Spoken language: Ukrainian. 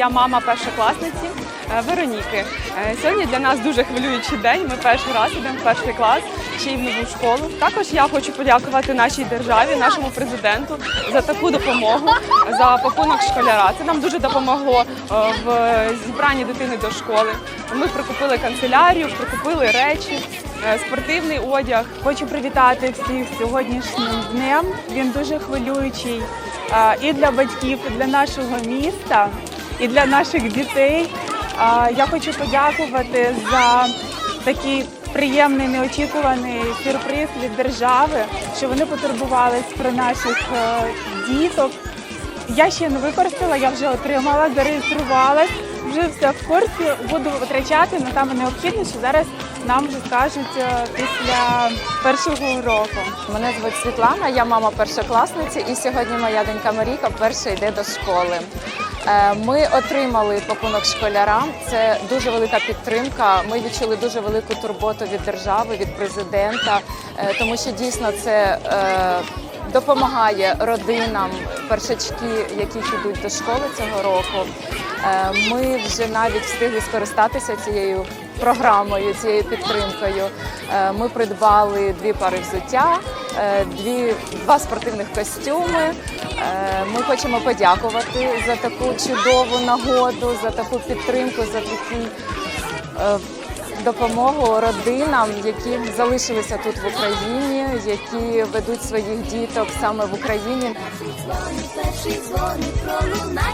Я мама першокласниці е, Вероніки. Е, Сьогодні для нас дуже хвилюючий день. Ми перший раз йдемо в перший клас, ще й в нову школу. Також я хочу подякувати нашій державі, нашому президенту за таку допомогу, за пакунок школяра. Це нам дуже допомогло е, в зібранні дитини до школи. Ми прикупили канцелярію, прикупили речі, спортивний одяг. Хочу привітати всіх сьогоднішнім днем. Він дуже хвилюючий і для батьків, і для нашого міста, і для наших дітей. Я хочу подякувати за такий приємний неочікуваний сюрприз від держави, що вони потурбувались про наших е, діток. Я ще не використала, я вже отримала, зареєструвалась, вже все в курсі, буду витрачати, але там необхідно, що зараз нам вже скажуть е, після першого уроку. Мене звуть Світлана, я мама першокласниці, і сьогодні моя донька Марійка перша йде до школи. Е, Ми отримали пакунок школярам. Це дуже велика підтримка. Ми відчули дуже велику турботу від держави, від президента, е, тому що дійсно це. е, Допомагає родинам першачки, які йдуть до школи цього року. Ми вже навіть встигли скористатися цією програмою, цією підтримкою. Ми придбали дві пари взуття, дві, два спортивних костюми. Е, Ми хочемо подякувати за таку чудову нагоду, за таку підтримку, за такі е, допомогу родинам, які залишилися тут в Україні, які ведуть своїх діток саме в Україні. Перший дзвоник пролунає.